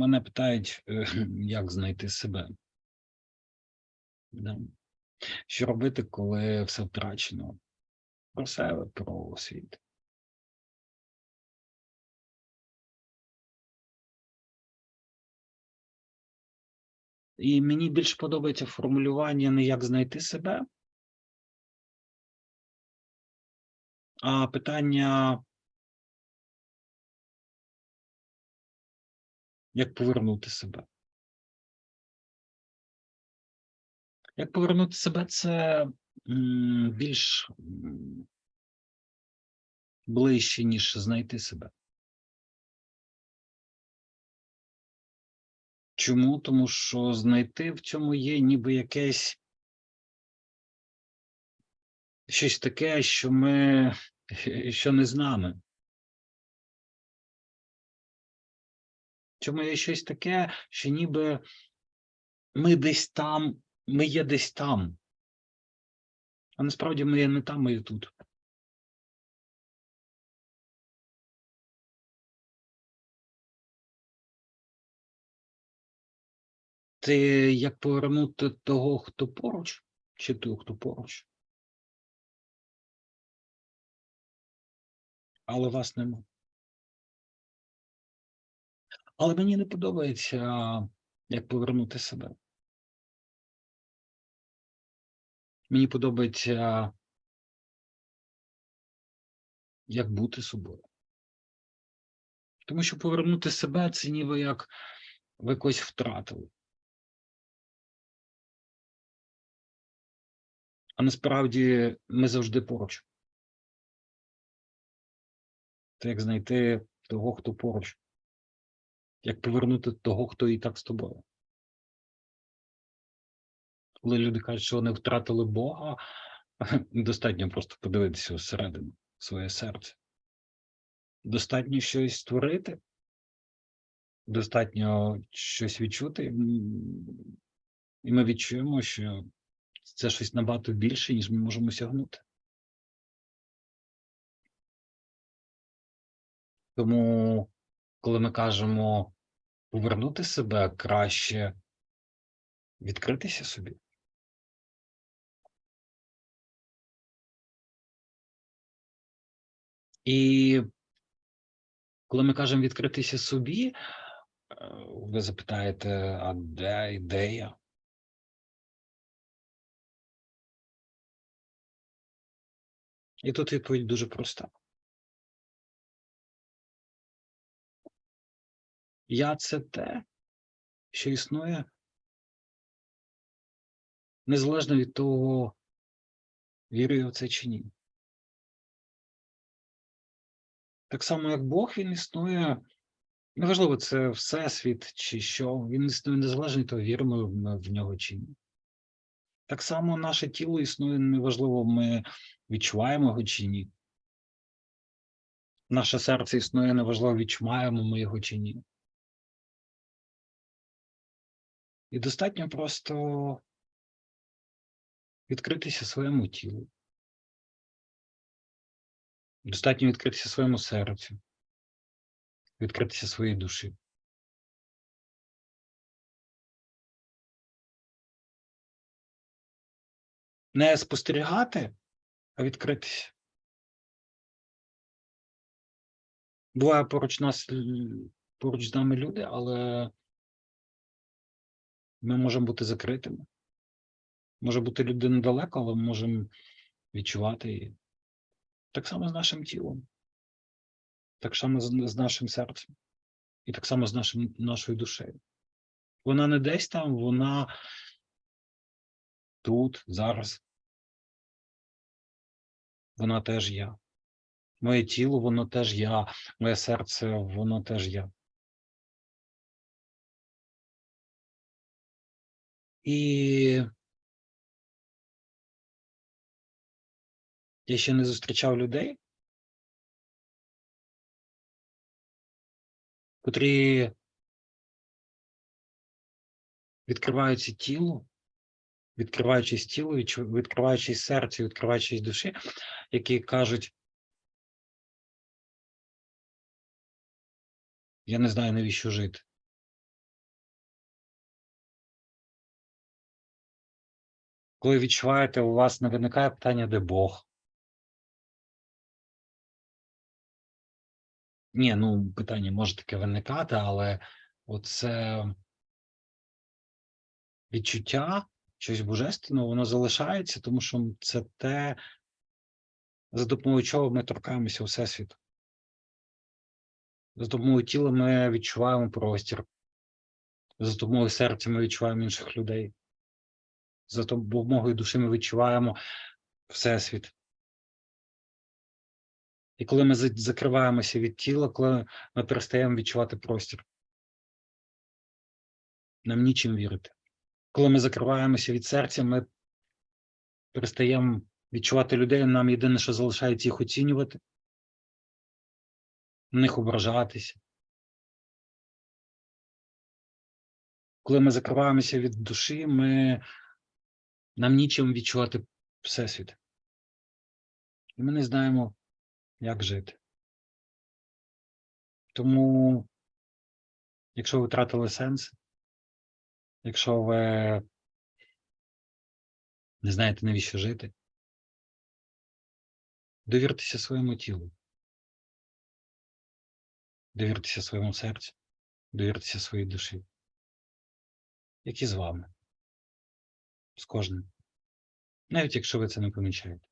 мене питають, е, як знайти себе. Що робити, коли все втрачено? Про себе, про світ. І мені більше подобається формулювання не як знайти себе, а питання, як повернути себе. Як повернути себе, це більш ближче, ніж знайти себе. Чому? Тому що знайти в цьому є ніби якесь щось таке, що ми що не з нами. Чому є щось таке, що ніби ми десь там, ми є десь там. А насправді ми є не там, ми є тут. Це як повернути того, хто поруч, чи того, хто поруч. Але вас нема. Але мені не подобається, як повернути себе. Мені подобається, як бути собою. Тому що повернути себе це ніби як ви когось втратили. А насправді ми завжди поруч. Це як знайти того, хто поруч, як повернути того, хто і так з тобою. Коли люди кажуть, що вони втратили Бога, достатньо просто подивитися всередину своє серце. Достатньо щось створити, достатньо щось відчути, і ми відчуємо, що це щось набагато більше, ніж ми можемо сягнути. Тому, коли ми кажемо повернути себе, краще відкритися собі. І коли ми кажемо відкритися собі, е, ви запитаєте, а де ідея? І тут відповідь дуже проста. Я це те, що існує незалежно від того, вірю я в це чи ні. Так само, як Бог, він існує, неважливо, це Всесвіт чи що, він існує незалежно від того, віримо в нього чи ні. Так само наше тіло існує, неважливо, ми відчуваємо його чи ні. Наше серце існує, неважливо, відчуваємо ми його чи ні. І достатньо просто відкритися своєму тілу. Достатньо відкритися своєму серцю, відкритися своїй душі. Не спостерігати, а відкритися. Буває поруч нас поруч з нами люди, але ми можемо бути закритими. Може бути людина далеко, але ми можемо відчувати її. Так само з нашим тілом, так само з, нашим серцем, і так само з нашим, нашою душею. Вона не десь там, вона тут, зараз. Вона теж я. Моє тіло, воно теж я, моє серце, воно теж я. І я ще не зустрічав людей, котрі відкриваються тілу, відкриваючись тілу, відкриваючись серцю, відкриваючись душі, які кажуть, я не знаю, навіщо жити. Коли відчуваєте, у вас не виникає питання, де Бог. Ні, ну питання може таке виникати, але оце відчуття щось божественного, воно залишається, тому що це те, за допомогою чого ми торкаємося Всесвіту. За допомогою тіла ми відчуваємо простір. За допомогою серця ми відчуваємо інших людей. За допомогою душі ми відчуваємо Всесвіт. І коли ми закриваємося від тіла, коли ми перестаємо відчувати простір, нам нічим вірити. Коли ми закриваємося від серця, ми перестаємо відчувати людей, нам єдине, що залишається їх оцінювати, на них ображатися. Коли ми закриваємося від душі, ми нам нічим відчувати Всесвіт. І ми не знаємо, як жити. Тому, якщо ви втратили сенс, якщо ви не знаєте, навіщо жити, довіртеся своєму тілу, довіртеся своєму серцю, довіртеся своїй душі, як і з вами, з кожним, навіть якщо ви це не помічаєте.